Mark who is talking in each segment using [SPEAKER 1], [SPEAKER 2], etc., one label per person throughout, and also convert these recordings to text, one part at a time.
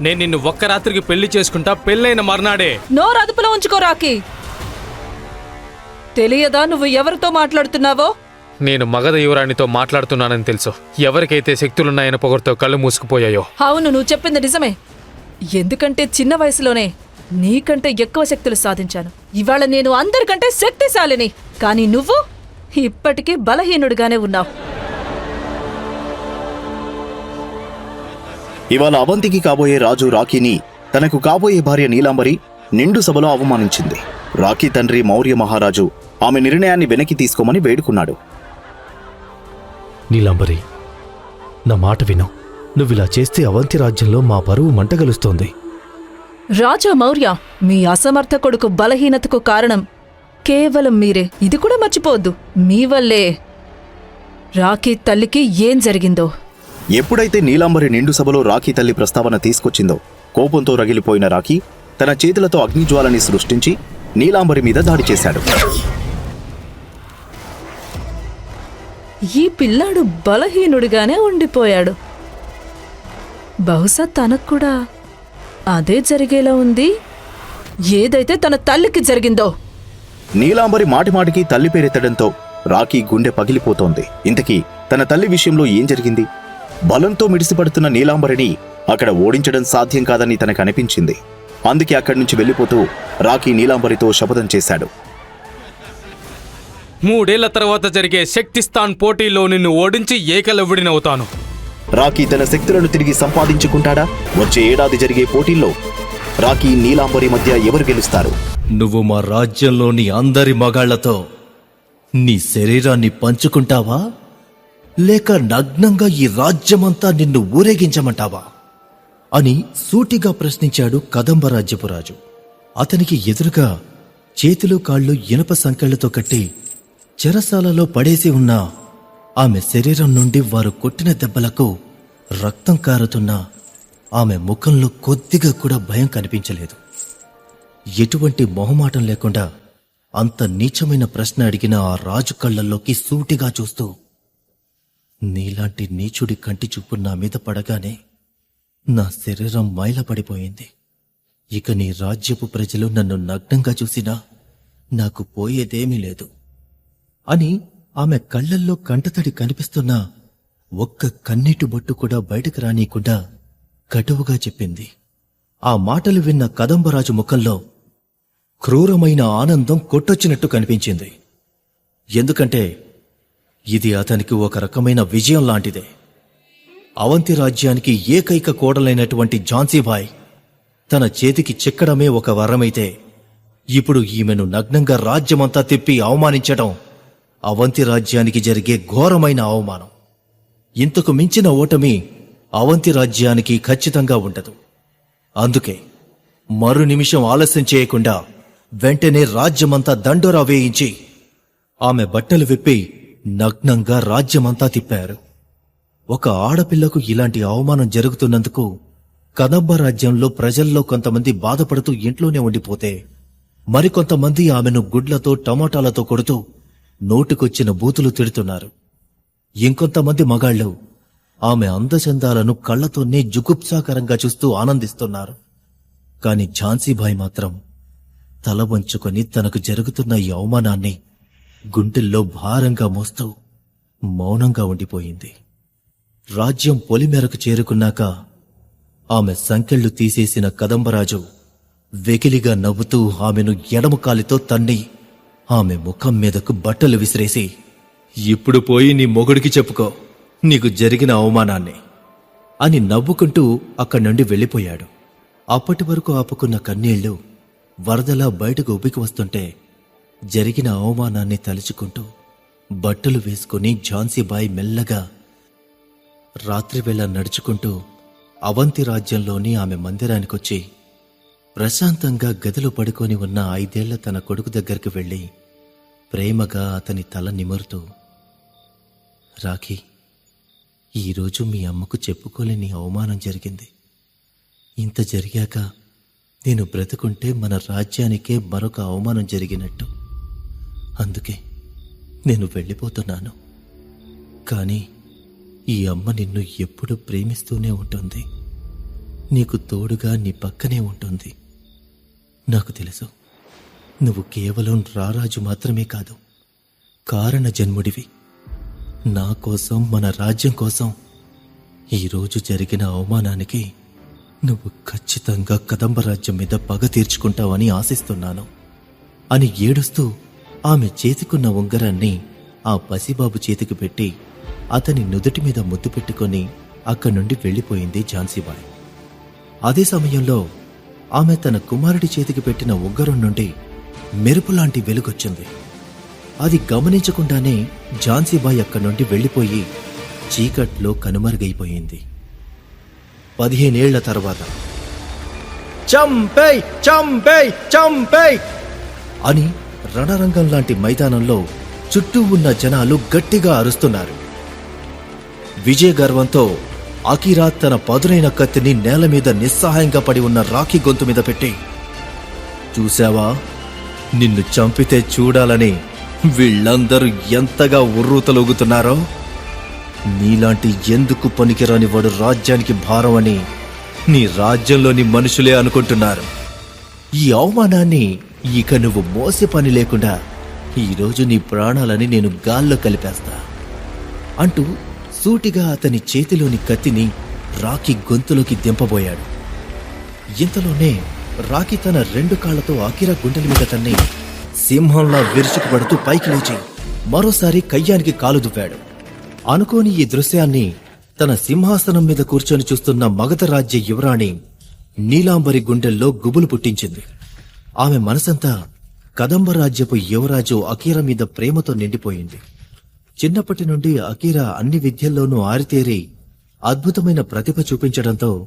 [SPEAKER 1] నేను నిన్ను ఒక్క రాత్రికి పెళ్ళి చేసుకుంటా పెళ్ళైన మర్నాడే.
[SPEAKER 2] నోరు అదుపులో ఉంచుకో రాకి తెలియదా నువ్వు ఎవరితో మాట్లాడుతున్నావో?
[SPEAKER 1] నేను మగధ యువరాణితో మాట్లాడుతున్నానని తెలుసు. ఎవరికైతే శక్తులున్నాయని పొగరుతో కళ్ళు మూసుకుపోయాయో?
[SPEAKER 2] అవును నువ్వు చెప్పింది నిజమే. ఎందుకంటే చిన్న వయసులోనే నీకంటే ఎక్కువ శక్తులు సాధించాను. ఇవాళ నేను అందరికంటే శక్తిశాలిని. కానీ నువ్వు ఇప్పటికీ బలహీనుడిగానే ఉన్నావు.
[SPEAKER 3] ఇవాళ అవంతికి కాబోయే రాజు రాఖీని తనకు కాబోయే భార్య నీలాంబరి నిండు సభలో అవమానించింది. రాఖీ తండ్రి మౌర్య మహారాజు ఆమె నిర్ణయాన్ని వెనక్కి తీసుకోమని వేడుకున్నాడు.
[SPEAKER 4] నీలాంబరి నా మాట విను. నువ్విలా చేస్తే అవంతి రాజ్యంలో మా పరువు మంటగలుస్తోంది.
[SPEAKER 2] రాజా మౌర్య మీ అసమర్థ కొడుకు బలహీనతకు కారణం కేవలం మీరే. ఇది కూడా మర్చిపోవద్దు. మీ వల్లే రాఖీ తల్లికి ఏం జరిగిందో.
[SPEAKER 3] ఎప్పుడైతే నీలాంబరి నిండు సభలో రాఖీ తల్లి ప్రస్తావన తీసుకొచ్చిందో కోపంతో రగిలిపోయిన రాఖీ తన చేతులతో అగ్నిజ్వాలని సృష్టించి నీలాంబరి మీద దాడి చేశాడు.
[SPEAKER 2] ఈ పిల్లాడు బలహీనుడిగానే ఉండిపోయాడు. బహుశా తనకు కూడా అదే జరిగేలా ఉంది. ఏదైతే తన తల్లికి జరిగిందో.
[SPEAKER 3] నీలాంబరి మాటిమాటికి తల్లి పేరెత్తడంతో రాఖీ గుండె పగిలిపోతోంది. ఇంతకీ తన తల్లి విషయంలో ఏం జరిగింది? బలంతో మిడిసిపడుతున్న నీలాంబరిని అక్కడ ఓడించడం సాధ్యం కాదని తనకు అనిపించింది. అందుకే అక్కడి నుంచి వెళ్ళిపోతూ రాఖీ నీలాంబరితో శపథం చేశాడు.
[SPEAKER 1] మూడేళ్ళ తర్వాత జరిగే శక్తిస్థాన్ పోటీలో నిన్ను ఓడించి ఏకలవ్వుడినవుతాను
[SPEAKER 3] రాఖీ తన శక్తులను తిరిగి సంపాదించుకుంటాడా? వచ్చే ఏడాది జరిగే పోటీల్లో రాఖీ నీలాంబరి మధ్య ఎవరు గెలుస్తారు?
[SPEAKER 4] నువ్వు మా రాజ్యంలోని అందరి మగాళ్ళతో నీ శరీరాన్ని పంచుకుంటావా? లేక నగ్నంగా ఈ రాజ్యమంతా నిన్ను ఊరేగించమంటావా? అని సూటిగా ప్రశ్నించాడు కదంబరాజ్యపు రాజు అతనికి ఎదురుగా చేతులు కాళ్ళు ఇనుప సంకెళ్ళతో కట్టి చెరసాలలో పడేసి ఉన్న ఆమె శరీరం నుండి వారు కొట్టిన దెబ్బలకు రక్తం కారుతున్నా ఆమె ముఖంలో కొద్దిగా కూడా భయం కనిపించలేదు. ఎటువంటి మొహమాటం లేకుండా అంత నీచమైన ప్రశ్న అడిగిన ఆ రాజు కళ్ళల్లోకి సూటిగా చూస్తూ నీలాంటి నీచుడి కంటి చూపు నా మీద పడగానే నా శరీరం మైలపడిపోయింది ఇక నీ రాజ్యపు ప్రజలు నన్ను నగ్నంగా చూసినా నాకు పోయేదేమీ లేదు. అని ఆమె కళ్ళల్లో కంటతడి కనిపిస్తున్నా ఒక్క కన్నీటి బొట్టు కూడా బయటకు రానీయకుండా కటువుగా చెప్పింది. ఆ మాటలు విన్న కదంబరాజు ముఖంలో క్రూరమైన ఆనందం కొట్టొచ్చినట్టు కనిపించింది. ఎందుకంటే ఇది అతనికి ఒక రకమైన విజయం లాంటిదే. అవంతి రాజ్యానికి ఏకైక కోడలైనటువంటి ఝాన్సీబాయ్ తన చేతికి చిక్కడమే ఒక వరమైతే ఇప్పుడు ఈమెను నగ్నంగా రాజ్యమంతా తిప్పి అవమానించడం అవంతి రాజ్యానికి జరిగే ఘోరమైన అవమానం. ఇంతకు మించిన ఓటమి అవంతి రాజ్యానికి ఖచ్చితంగా ఉండదు. అందుకే మరు నిమిషం ఆలస్యం చేయకుండా వెంటనే రాజ్యమంతా దండోరా వేయించి ఆమె బట్టలు విప్పి నగ్నంగా రాజ్యమంతా తిప్పారు. ఒక ఆడపిల్లకు ఇలాంటి అవమానం జరుగుతున్నందుకు కదంబ రాజ్యంలో ప్రజల్లో కొంతమంది బాధపడుతూ ఇంట్లోనే ఉండిపోతే మరికొంతమంది ఆమెను గుడ్లతో టమాటాలతో కొడుతూ నోటికొచ్చిన బూతులు తిడుతున్నారు. ఇంకొంతమంది మగాళ్ళు ఆమె అందచందాలను కళ్ళతోనే జుగుప్సాకరంగా చూస్తూ ఆనందిస్తున్నారు. కాని ఝాన్సీబాయి మాత్రం తల వంచుకొని తనకు జరుగుతున్న ఈ అవమానాన్ని గుండెల్లో భారంగా మోస్తూ మౌనంగా ఉండిపోయింది. రాజ్యం పొలిమేరకు చేరుకున్నాక ఆమె సంకెళ్ళు తీసేసిన కదంబరాజు వెకిలిగా నవ్వుతూ ఆమెను ఎడమకాలితో తన్ని ఆమె ముఖం మీదకు బట్టలు విసిరేసి ఇప్పుడు పోయి నీ మొగుడికి చెప్పుకో నీకు జరిగిన అవమానాన్ని అని నవ్వుకుంటూ అక్కడి నుండి వెళ్ళిపోయాడు. అప్పటి వరకు ఆపుకున్న కన్నీళ్ళు వరదలా బయటకు ఉబికి వస్తుంటే జరిగిన అవమానాన్ని తలుచుకుంటూ బట్టలు వేసుకుని ఝాన్సీబాయి మెల్లగా రాత్రివేళ నడుచుకుంటూ అవంతి రాజ్యంలోని ఆమె మందిరానికొచ్చి ప్రశాంతంగా గదిలో పడుకొని ఉన్న ఐదేళ్ళ తన కొడుకు దగ్గరికి వెళ్ళి ప్రేమగా అతని తల నిమురుతూ రాఖీ ఈరోజు మీ అమ్మకు చెప్పుకోలేని అవమానం జరిగింది. ఇంత జరిగాక నేను బ్రతుకుంటే మన రాజ్యానికే మరొక అవమానం జరిగినట్టు. అందుకే నేను వెళ్ళిపోతున్నాను. కానీ ఈ అమ్మ నిన్ను ఎప్పుడు ప్రేమిస్తూనే ఉంటుంది. నీకు తోడుగా నీ పక్కనే ఉంటుంది. నాకు తెలుసు. నువ్వు కేవలం రారాజు మాత్రమే కాదు. కారణ జన్ముడివి. నా కోసం మన రాజ్యం కోసం ఈరోజు జరిగిన అవమానానికి నువ్వు ఖచ్చితంగా కదంబ రాజ్యం మీద పగ తీర్చుకుంటావని ఆశిస్తున్నాను. అని ఏడుస్తూ ఆమె చేతికున్న ఉంగరాన్ని ఆ పసిబాబు చేతికి పెట్టి అతని నుదుటి మీద ముద్దు పెట్టుకొని అక్కడి నుండి వెళ్ళిపోయింది ఝాన్సీబాయ్. అదే సమయంలో ఆమె తన కుమారుడి చేతికి పెట్టిన ఉంగరం నుండి మెరుపులాంటి వెలుగొచ్చింది. అది గమనించకుండానే ఝాన్సీబాయ్ అక్కడి నుండి వెళ్ళిపోయి చీకట్లో కనుమరుగైపోయింది. పదిహేనేళ్ళ తర్వాత చంపేయ్! చంపేయ్! చంపేయ్! అని రణరంగం లాంటి మైదానంలో చుట్టూ ఉన్న జనాలు గట్టిగా అరుస్తున్నారు. విజయ గర్వంతో అకిరా తన పదునైన కత్తిని నేల మీద నిస్సహాయంగా పడి ఉన్న రాఖీ గొంతు మీద పెట్టి చూశావా? నిన్ను చంపితే చూడాలని వీళ్ళందరూ ఎంతగా ఉర్రూతలూగుతున్నారో? నీలాంటి ఎందుకు పనికిరాని వాడు రాజ్యానికి భారం అని నీ రాజ్యంలోని మనుషులే అనుకుంటున్నారు. ఈ అవమానాన్ని ఇక నువ్వు మోసే పని లేకుండా ఈరోజు నీ ప్రాణాలని నేను గాల్లో కలిపేస్తా అంటూ సూటిగా అతని చేతిలోని కత్తిని రాకీ గొంతులోకి దింపబోయాడు. ఇంతలోనే రాకీ తన రెండు కాళ్ళతో అకిరా గుండెల మీద తన్ని సింహంలా విరుచుకుపడుతూ పైకి లేచి మరోసారి కయ్యానికి కాలు దువ్వాడు. అనుకోని ఈ దృశ్యాన్ని తన సింహాసనం మీద కూర్చొని చూస్తున్న మగధ రాజ్య యువరాణి నీలాంబరి గుండెల్లో గుబులు పుట్టించింది. ఆమె మనసంతా కదంబ రాజ్యపు యువరాజు అకీరా మీద ప్రేమతో నిండిపోయింది. చిన్నప్పటి నుండి అకీరా అన్ని విద్యల్లోనూ ఆరితేరి అద్భుతమైన ప్రతిభ చూపించడంతో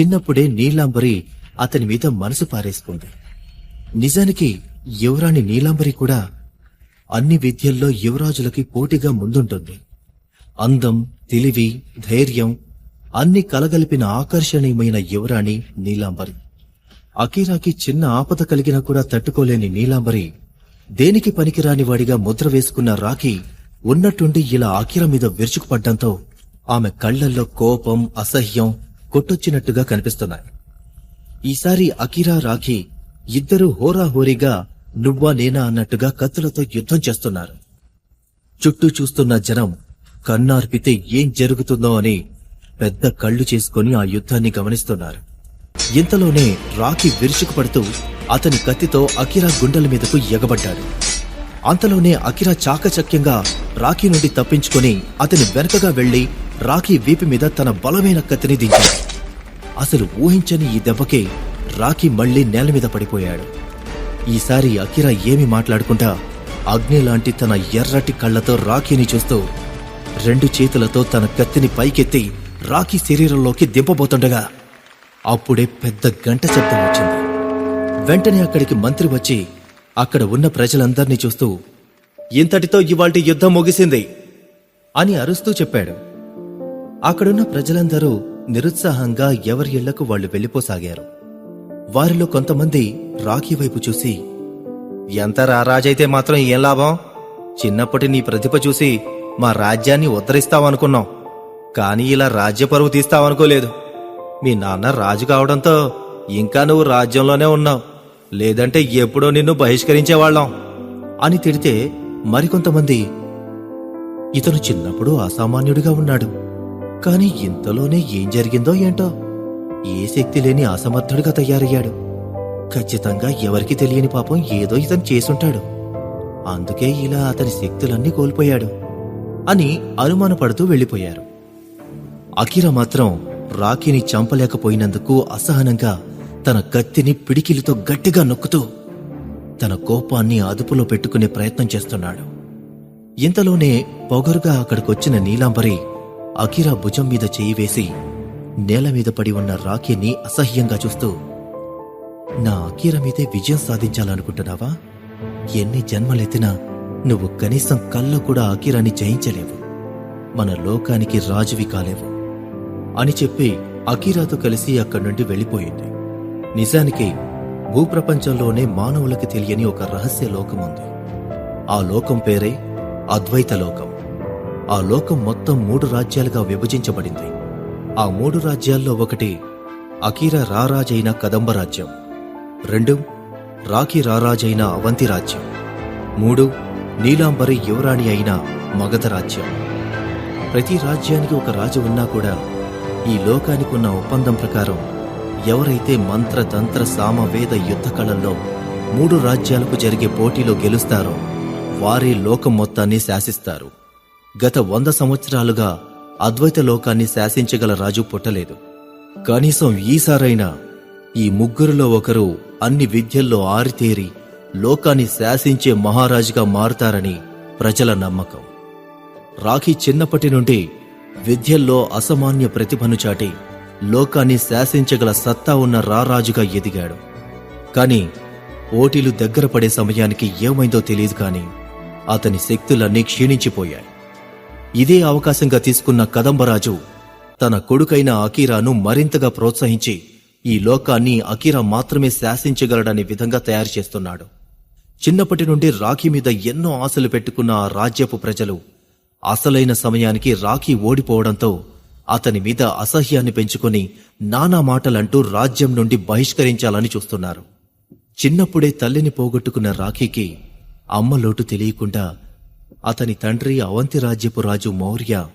[SPEAKER 4] చిన్నప్పుడే నీలాంబరి అతని మీద మనసు పారేసుకుంది. నిజానికి యువరాణి నీలాంబరి కూడా అన్ని విద్యల్లో యువరాజులకి పోటీగా ముందుంటుంది. అందం తెలివి ధైర్యం అన్ని కలగలిపిన ఆకర్షణీయమైన యువరాణి నీలాంబరి. అకీరాకి చిన్న ఆపద కలిగినా కూడా తట్టుకోలేని నీలాంబరి దేనికి పనికిరాని వాడిగా ముద్ర వేసుకున్న రాఖీ ఉన్నట్టుండి ఇలా అకీరా మీద విరుచుకుపడ్డంతో ఆమె కళ్ళల్లో కోపం అసహ్యం కొట్టొచ్చినట్టుగా కనిపిస్తున్నాయి. ఈసారి అకీరా రాఖీ ఇద్దరూ హోరాహోరీగా నువ్వా నేనా అన్నట్టుగా కత్తులతో యుద్ధం చేస్తున్నారు. చుట్టూ చూస్తున్న జనం కన్నార్పితే ఏం జరుగుతుందో అని పెద్ద కళ్ళు చేసుకుని ఆ యుద్ధాన్ని గమనిస్తున్నారు. ఇంతలోనే రాకీ విరుచుకుపడుతూ అతని కత్తితో అకిరా గుండెల మీదకు ఎగబడ్డాడు. అంతలోనే అకిరా చాకచక్యంగా రాఖీ నుండి తప్పించుకుని అతని వెనకగా వెళ్ళి రాఖీ వీపు మీద తన బలమైన కత్తిని దించాడు అసలు ఊహించని ఈ దెబ్బకే రాఖీ మళ్ళీ నేల మీద పడిపోయాడు. ఈసారి అకిరా ఏమి మాట్లాడకుండా అగ్ని లాంటి తన ఎర్రటి కళ్ళతో రాఖీని చూస్తూ రెండు చేతులతో తన కత్తిని పైకెత్తి రాఖీ శరీరంలోకి దింపబోతుండగా అప్పుడే పెద్ద గంట శబ్దం వచ్చింది. వెంటనే అక్కడికి మంత్రి వచ్చి అక్కడ ఉన్న ప్రజలందర్నీ చూస్తూ ఇంతటితో ఇవాల్టి యుద్ధం ముగిసింది అని అరుస్తూ చెప్పాడు. అక్కడున్న ప్రజలందరూ నిరుత్సాహంగా ఎవరి ఇళ్ళకు వాళ్ళు వెళ్ళిపోసాగారు. వారిలో కొంతమంది రాఖీ వైపు చూసి ఎంత రారాజైతే మాత్రం ఏం లాభం? చిన్నప్పటి నీ ప్రతిభ చూసి మా రాజ్యాన్ని ఉద్ధరిస్తావనుకున్నాం. కానీ ఇలా రాజ్య పరువు తీస్తావనుకోలేదు. మీ నాన్న రాజు కావడంతో ఇంకా నువ్వు రాజ్యంలోనే ఉన్నావు. లేదంటే ఎప్పుడో నిన్ను బహిష్కరించేవాళ్ళం. అని తిడితే మరికొంతమంది ఇతను చిన్నప్పుడు అసామాన్యుడిగా ఉన్నాడు. కాని ఇంతలోనే ఏం జరిగిందో ఏంటో? ఏ శక్తి లేని అసమర్థుడిగా తయారయ్యాడు. ఖచ్చితంగా ఎవరికి తెలియని పాపం ఏదో ఇతను చేసుంటాడు అందుకే ఇలా అతని శక్తులన్నీ కోల్పోయాడు అని అనుమానపడుతూ వెళ్ళిపోయారు. అఖిర మాత్రం రాఖీని చంపలేకపోయినందుకు అసహనంగా తన కత్తిని పిడికిలితో గట్టిగా నొక్కుతూ తన కోపాన్ని అదుపులో పెట్టుకునే ప్రయత్నం చేస్తున్నాడు. ఇంతలోనే పొగరుగా అక్కడికొచ్చిన నీలాంబరి అఖిరా భుజం మీద చేయి వేసి నేల మీద పడి ఉన్న రాఖీని అసహ్యంగా చూస్తూ నా అఖీర మీదే విజయం సాధించాలనుకుంటున్నావా? ఎన్ని జన్మలెత్తినా నువ్వు కనీసం కల్లో కూడా అకీరాన్ని జయించలేవు. మన లోకానికి రాజువి కాలేవు. అని చెప్పి అకీరాతో కలిసి అక్కడి నుండి వెళ్ళిపోయింది. నిజానికి భూప్రపంచంలోనే మానవులకి తెలియని ఒక రహస్య లోకం ఉంది. ఆ లోకం పేరే అద్వైత లోకం. ఆ లోకం మొత్తం మూడు రాజ్యాలుగా విభజించబడింది. ఆ మూడు రాజ్యాల్లో ఒకటి అకీరా రారాజైన కదంబ రాజ్యం. రెండు రాఖీ రారాజైన అవంతి రాజ్యం. మూడు నీలాంబరి యువరాణి అయిన మగధ రాజ్యం. ప్రతి రాజ్యానికి ఒక రాజు ఉన్నా కూడా ఈ లోకానికి ఉన్న ఒప్పందం ప్రకారం ఎవరైతే మంత్ర తంత్ర సామవేద యుద్ధ కళల్లో మూడు రాజ్యాలకు జరిగే పోటీలో గెలుస్తారో వారే లోకం మొత్తాన్ని శాసిస్తారు. గత వంద సంవత్సరాలుగా అద్వైత లోకాన్ని శాసించగల రాజు పుట్టలేదు. కనీసం ఈసారైనా ఈ ముగ్గురులో ఒకరు అన్ని విద్యల్లో ఆరితేరి లోకాన్ని శాసించే మహారాజుగా మారుతారని ప్రజల నమ్మకం. రాఖీ చిన్నప్పటి నుండి విద్యల్లో అసామాన్య ప్రతిభను చాటి లోకాన్ని శాసించగల సత్తా ఉన్న రారాజుగా ఎదిగాడు. కాని పోటీలు దగ్గర పడే సమయానికి ఏమైందో తెలియదు కాని అతని శక్తులన్నీ క్షీణించిపోయాయి. ఇదే అవకాశంగా తీసుకున్న కదంబరాజు తన కొడుకైన అకీరాను మరింతగా ప్రోత్సహించి ఈ లోకాన్ని అకీరా మాత్రమే శాసించగలడనే విధంగా తయారు చేస్తున్నాడు. చిన్నప్పటి నుండి రాఖీ మీద ఎన్నో ఆశలు పెట్టుకున్న ఆ రాజ్యపు ప్రజలు అసలైన సమయానికి రాఖీ ఓడిపోవడంతో అతని మీద అసహ్యాన్ని పెంచుకుని నానా మాటలంటూ రాజ్యం నుండి బహిష్కరించాలని చూస్తున్నారు. చిన్నప్పుడే తల్లిని పోగొట్టుకున్న రాఖీకి అమ్మలోటు తెలియకుండా అతని తండ్రి అవంతి రాజ్యపు రాజు మౌర్య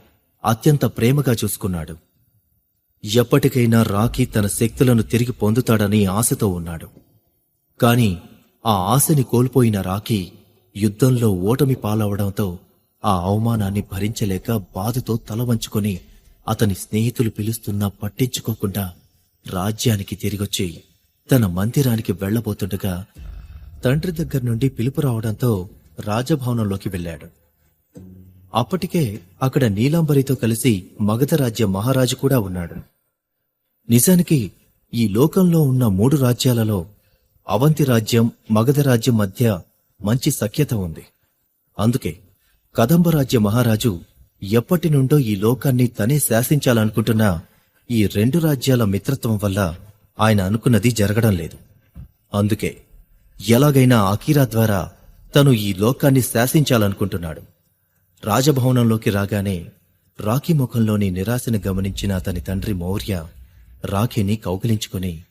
[SPEAKER 4] అత్యంత ప్రేమగా చూసుకున్నాడు. ఎప్పటికైనా రాఖీ తన శక్తులను తిరిగి పొందుతాడని ఆశతో ఉన్నాడు. కాని ఆ ఆశని కోల్పోయిన రాఖీ యుద్ధంలో ఓటమి పాలవడంతో ఆ అవమానాన్ని భరించలేక బాధతో తల వంచుకొని అతని స్నేహితులు పిలుస్తున్నా పట్టించుకోకుండా రాజ్యానికి తిరిగొచ్చి తన మందిరానికి వెళ్ళబోతుండగా తండ్రి దగ్గర నుండి పిలుపు రావడంతో రాజభవనంలోకి వెళ్ళాడు. అప్పటికే అక్కడ నీలాంబరితో కలిసి మగధ రాజ్య మహారాజు కూడా ఉన్నాడు. నిజానికి ఈ లోకంలో ఉన్న మూడు రాజ్యాలలో అవంతి రాజ్యం మగధ రాజ్యం మధ్య మంచి సఖ్యత ఉంది. అందుకే కదంబరాజ్య మహారాజు ఎప్పటి నుండో ఈ లోకాన్ని తనే శాసించాలనుకుంటున్న ఈ రెండు రాజ్యాల మిత్రత్వం వల్ల ఆయన అనుకున్నది జరగడం లేదు. అందుకే ఎలాగైనా అకీరా ద్వారా తను ఈ లోకాన్ని శాసించాలనుకుంటున్నాడు. రాజభవనంలోకి రాగానే రాఖీ ముఖంలోని నిరాశను గమనించిన అతని తండ్రి మౌర్య రాఖీని కౌగిలించుకుని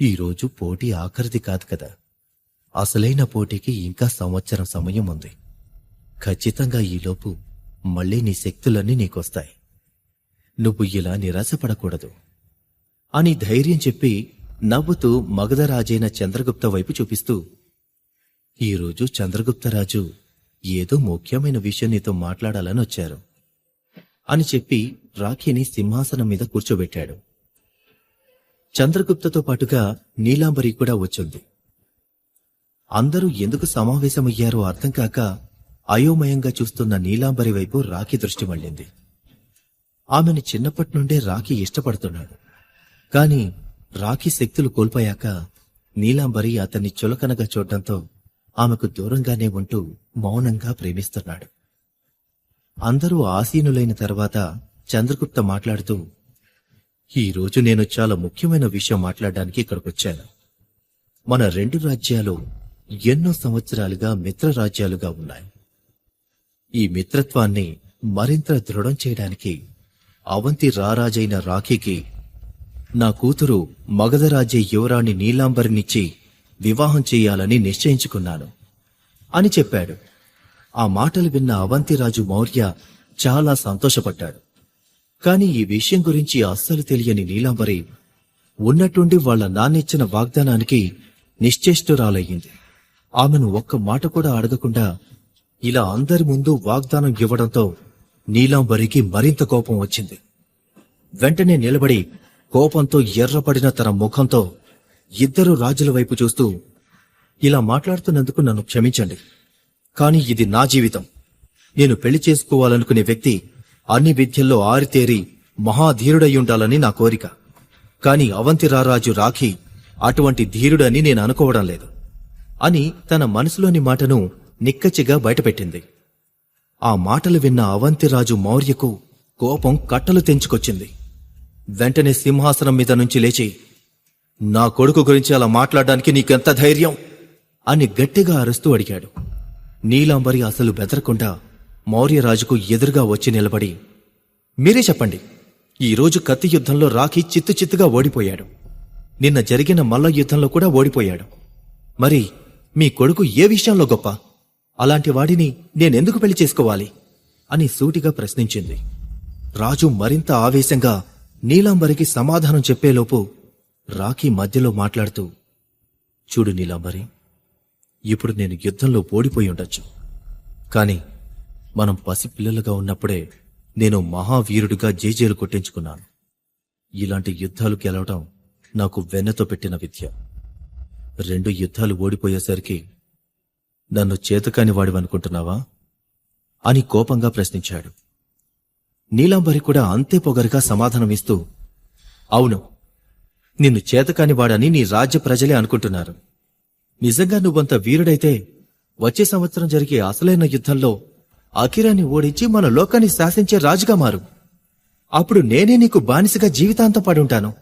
[SPEAKER 4] ఈరోజు పోటీ ఆఖరిది కాదు కదా. అసలైన పోటీకి ఇంకా సంవత్సరం సమయం ఉంది. ఖచ్చితంగా ఈలోపు మళ్ళీ నీ శక్తులన్నీ నీకొస్తాయి. నువ్వు ఇలా నిరాశపడకూడదు. అని ధైర్యం చెప్పి నవ్వుతూ మగధరాజైన చంద్రగుప్త వైపు చూపిస్తూ ఈరోజు చంద్రగుప్తరాజు ఏదో ముఖ్యమైన విషయం నీతో మాట్లాడాలని వచ్చారు అని చెప్పి రాఖీని సింహాసనం మీద కూర్చోబెట్టాడు. చంద్రగుప్తతో పాటుగా నీలాంబరి కూడా వచ్చింది. అందరూ ఎందుకు సమావేశమయ్యారో అర్థం కాక అయోమయంగా చూస్తున్న నీలాంబరి వైపు రాఖీ దృష్టి మళ్ళింది. ఆమెను చిన్నప్పటి నుండే రాఖీ ఇష్టపడుతున్నాడు. కాని రాఖీ శక్తులు కోల్పోయాక నీలాంబరి అతన్ని చులకనగా చూడటంతో ఆమెకు దూరంగానే ఉంటూ మౌనంగా ప్రేమిస్తున్నాడు. అందరూ ఆసీనులైన తర్వాత చంద్రగుప్త మాట్లాడుతూ ఈ రోజు నేను చాలా ముఖ్యమైన విషయం మాట్లాడడానికి ఇక్కడికొచ్చాను. మన రెండు రాజ్యాలు ఎన్నో సంవత్సరాలుగా మిత్ర రాజ్యాలుగా ఉన్నాయి. ఈ మిత్రత్వాన్ని మరింత దృఢం చేయడానికి అవంతి రారాజైన రాఖీకి నా కూతురు మగధరాజ్య యువరాణి నీలాంబరినిచ్చి వివాహం చేయాలని నిశ్చయించుకున్నాను అని చెప్పాడు. ఆ మాటలు విన్న అవంతిరాజు మౌర్య చాలా సంతోషపడ్డాడు. కాని ఈ విషయం గురించి అస్సలు తెలియని నీలాంబరి ఉన్నట్టుండి వాళ్ళ నాన్నిచ్చిన వాగ్దానానికి నిశ్చేష్టురాలయ్యింది. ఆమెను ఒక్క మాట కూడా అడగకుండా ఇలా అందరి ముందు వాగ్దానం ఇవ్వడంతో నీలాంబరికి మరింత కోపం వచ్చింది. వెంటనే నిలబడి కోపంతో ఎర్రపడిన తన ముఖంతో ఇద్దరు రాజుల వైపు చూస్తూ ఇలా మాట్లాడుతున్నందుకు నన్ను క్షమించండి కాని ఇది నా జీవితం. నేను పెళ్ళి చేసుకోవాలనుకునే వ్యక్తి అన్ని విద్యల్లో ఆరితేరి మహాధీరుడై ఉండాలని నా కోరిక. కాని అవంతి రారాజు రాఖీ అటువంటి ధీరుడని నేను అనుకోవడం లేదు అని తన మనసులోని మాటను నిక్కచ్చిగా బయటపెట్టింది. ఆ మాటలు విన్న అవంతిరాజు మౌర్యకు కోపం కట్టలు తెంచుకొచ్చింది. వెంటనే సింహాసనం మీద నుంచి లేచి నా కొడుకు గురించి అలా మాట్లాడడానికి నీకెంత ధైర్యం? అని గట్టిగా అరుస్తూ అడిగాడు. నీలాంబరి అసలు బెదరకుండా మౌర్యరాజుకు ఎదురుగా వచ్చి నిలబడి మీరే చెప్పండి ఈరోజు కత్తి యుద్ధంలో రాఖీ చిత్తు చిత్తుగా ఓడిపోయాడు. నిన్న జరిగిన మల్ల యుద్ధంలో కూడా ఓడిపోయాడు. మరి మీ కొడుకు ఏ విషయంలో గొప్ప? అలాంటి వాడిని నేనెందుకు పెళ్ళి చేసుకోవాలి? అని సూటిగా ప్రశ్నించింది. రాజు మరింత ఆవేశంగా నీలాంబరికి సమాధానం చెప్పేలోపు రాఖీ మధ్యలో మాట్లాడుతూ చూడు నీలాంబరి ఇప్పుడు నేను యుద్ధంలో ఓడిపోయి ఉండొచ్చు. కాని మనం పసిపిల్లలుగా ఉన్నప్పుడే నేను మహావీరుడిగా జేజేలు కొట్టించుకున్నాను. ఇలాంటి యుద్ధాలు గెలవడం నాకు వెన్నతో పెట్టిన విద్య. రెండు యుద్ధాలు ఓడిపోయేసరికి నన్ను చేతకాని వాడివనుకుంటున్నావా? అని కోపంగా ప్రశ్నించాడు. నీలాంబరి కూడా అంతే పొగరుగా సమాధానమిస్తూ అవును నిన్ను చేతకాని వాడని నీ రాజ్య ప్రజలే అనుకుంటున్నారు. నిజంగా నువ్వంత వీరుడైతే వచ్చే సంవత్సరం జరిగే అసలైన యుద్ధంలో అఖిరాన్ని ఓడించి మన లోకాన్ని శాసించే రాజుగా మారు. అప్పుడు నేనే నీకు బానిసగా జీవితాంతం పడుంటాను.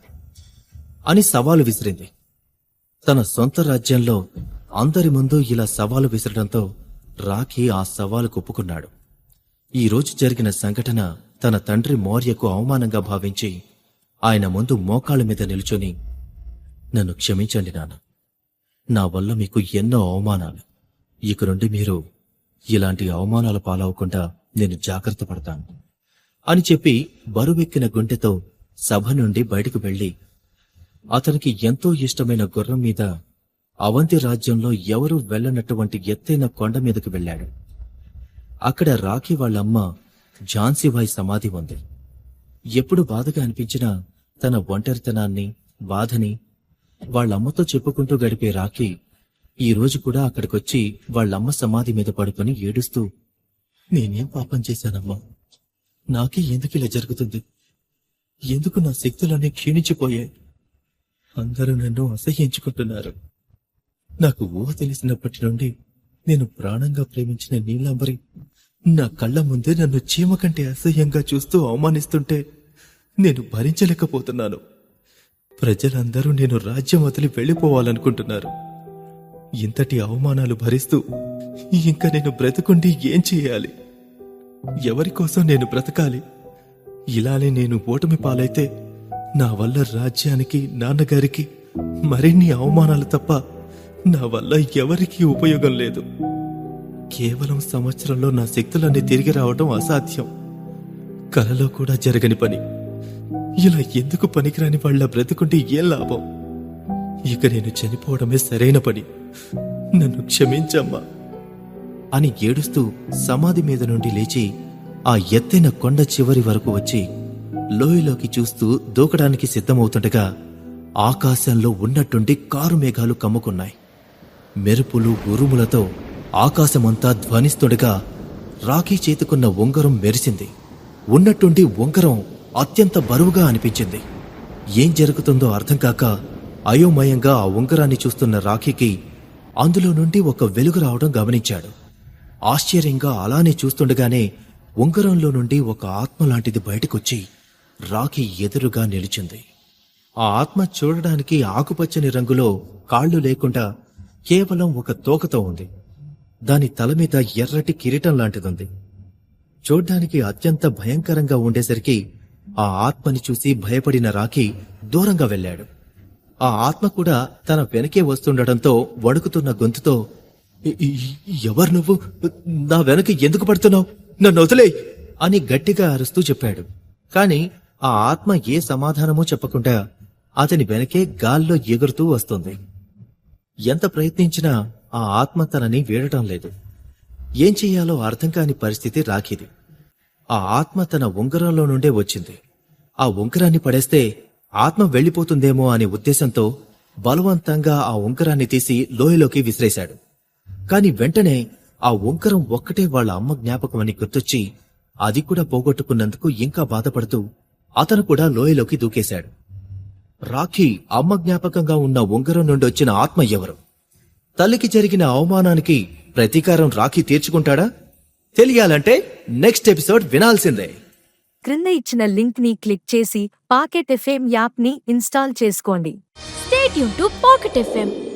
[SPEAKER 4] అని సవాలు విసిరింది. తన సొంత రాజ్యంలో అందరి ముందు ఇలా సవాలు విసరడంతో రాఖీ ఆ సవాలు కుప్పుకున్నాడు ఈ రోజు జరిగిన సంఘటన తన తండ్రి మౌర్యకు అవమానంగా భావించి ఆయన ముందు మోకాళ్ళ మీద నిలుచొని నన్ను క్షమించండి నాన్న. నా వల్ల మీకు ఎన్నో అవమానాలు. ఇక నుండి మీరు ఇలాంటి అవమానాల పాలవకుండా నేను జాగ్రత్త పడతాను. అని చెప్పి బరువెక్కిన గుండెతో సభ నుండి బయటకు వెళ్ళి అతనికి ఎంతో ఇష్టమైన గుర్రం మీద అవంతి రాజ్యంలో ఎవరూ వెళ్ళనటువంటి ఎత్తైన కొండ మీదకు వెళ్ళాడు. అక్కడ రాఖీ వాళ్ళమ్మ ఝాన్సీబాయి సమాధి ఉంది. ఎప్పుడు బాధగా అనిపించినా తన ఒంటరితనాన్ని బాధని వాళ్ళమ్మతో చెప్పుకుంటూ గడిపే రాఖీ ఈ రోజు కూడా అక్కడికొచ్చి వాళ్ళమ్మ సమాధి మీద పడుకొని ఏడుస్తూ నేనేం పాపం చేశానమ్మా? నాకే ఎందుకు ఇలా జరుగుతుంది? ఎందుకు నా శక్తులన్నీ క్షీణించిపోయాయి? అందరూ నన్ను అసహ్యించుకుంటున్నారు. నాకు ఊహ తెలిసినప్పటి నుండి నేను ప్రాణంగా ప్రేమించిన నీలాంబరి నా కళ్ళ ముందే నన్ను చీమ కంటే అసహ్యంగా చూస్తూ అవమానిస్తుంటే నేను భరించలేకపోతున్నాను. ప్రజలందరూ నేను రాజ్యం వదిలి వెళ్ళిపోవాలనుకుంటున్నారు. ఇంతటి అవమానాలు భరిస్తూ ఇంకా నేను బ్రతుకుండి ఏం చేయాలి? ఎవరి కోసం నేను బ్రతకాలి? ఇలానే నేను ఓటమి పాలైతే నా వల్ల రాజ్యానికి నాన్నగారికి మరిన్ని అవమానాలు తప్ప నా వల్ల ఎవరికీ ఉపయోగం లేదు. కేవలం సంవత్సరంలో నా శక్తులన్నీ తిరిగి రావటం అసాధ్యం. కలలో కూడా జరగని పని. ఇలా ఎందుకు పనికిరాని వాళ్ళ బ్రతుకుంటే ఏం లాభం? ఇక నేను చనిపోవడమే సరైన పని. నన్ను క్షమించమ్మా. అని ఏడుస్తూ సమాధి మీద నుండి లేచి ఆ ఎత్తైన కొండ చివరి వరకు వచ్చి లోయలోకి చూస్తూ దూకడానికి సిద్ధమవుతుండగా ఆకాశంలో ఉన్నట్టుండి కారు మేఘాలు కమ్ముకున్నాయి. మెరుపులు ఉరుములతో ఆకాశమంతా ధ్వనిస్తుండగా రాఖీ చేతుకున్న ఉంగరం మెరిసింది. ఉన్నట్టుండి ఉంగరం అత్యంత బరువుగా అనిపించింది. ఏం జరుగుతుందో అర్థం కాక అయోమయంగా ఆ ఉంగరాన్ని చూస్తున్న రాఖీకి అందులో నుండి ఒక వెలుగు రావడం గమనించాడు. ఆశ్చర్యంగా అలానే చూస్తుండగానే ఉంగరంలో నుండి ఒక ఆత్మ లాంటిది బయటకొచ్చి రాఖీ ఎదురుగా నిలిచింది. ఆ ఆత్మ చూడడానికి ఆకుపచ్చని రంగులో కాళ్ళు లేకుండా కేవలం ఒక తోకతో ఉంది. దాని తల మీద ఎర్రటి కిరీటం లాంటిదుంది. చూడ్డానికి అత్యంత భయంకరంగా ఉండేసరికి ఆ ఆత్మని చూసి భయపడిన రాఖీ దూరంగా వెళ్ళాడు. ఆ ఆత్మ కూడా తన వెనకే వస్తుండటంతో వణుకుతున్న గొంతుతో ఎవరు నువ్వు? నా వెనక ఎందుకు పడుతున్నావు? నన్ను వదిలే అని గట్టిగా అరుస్తూ చెప్పాడు. కాని ఆ ఆత్మ ఏ సమాధానమూ చెప్పకుండా అతని వెనకే గాల్లో ఎగురుతూ వస్తుంది. ఎంత ప్రయత్నించినా ఆ ఆత్మ తనని వీడటం లేదు. ఏం చెయ్యాలో అర్థం కాని పరిస్థితి రాఖీది. ఆ ఆత్మ తన ఉంగరంలో నుండే వచ్చింది. ఆ ఉంగరాన్ని పడేస్తే ఆత్మ వెళ్ళిపోతుందేమో అనే ఉద్దేశంతో బలవంతంగా ఆ ఉంగరాన్ని తీసి లోయలోకి విసిరేశాడు. కాని వెంటనే ఆ ఉంగరం ఒక్కటే వాళ్ళ అమ్మ జ్ఞాపకమని గుర్తొచ్చి అది కూడా పోగొట్టుకున్నందుకు ఇంకా బాధపడుతూ అతను కూడా లోయలోకి దూకేశాడు. రాఖీ అమ్మ జ్ఞాపకంగా ఉన్న ఉంగరం నుండి వచ్చిన ఆత్మ ఎవరు? తల్లికి జరిగిన అవమానానికి ప్రతీకారం రాఖీ తీర్చుకుంటాడా? తెలియాలంటే నెక్స్ట్ ఎపిసోడ్ వినాల్సిందే.
[SPEAKER 5] క్రింద ఇచ్చిన లింక్ని క్లిక్ చేసి పాకెట్ ఎఫ్ఎం యాప్ని ఇన్స్టాల్ చేసుకోండి.
[SPEAKER 6] Stay tuned to Pocket FM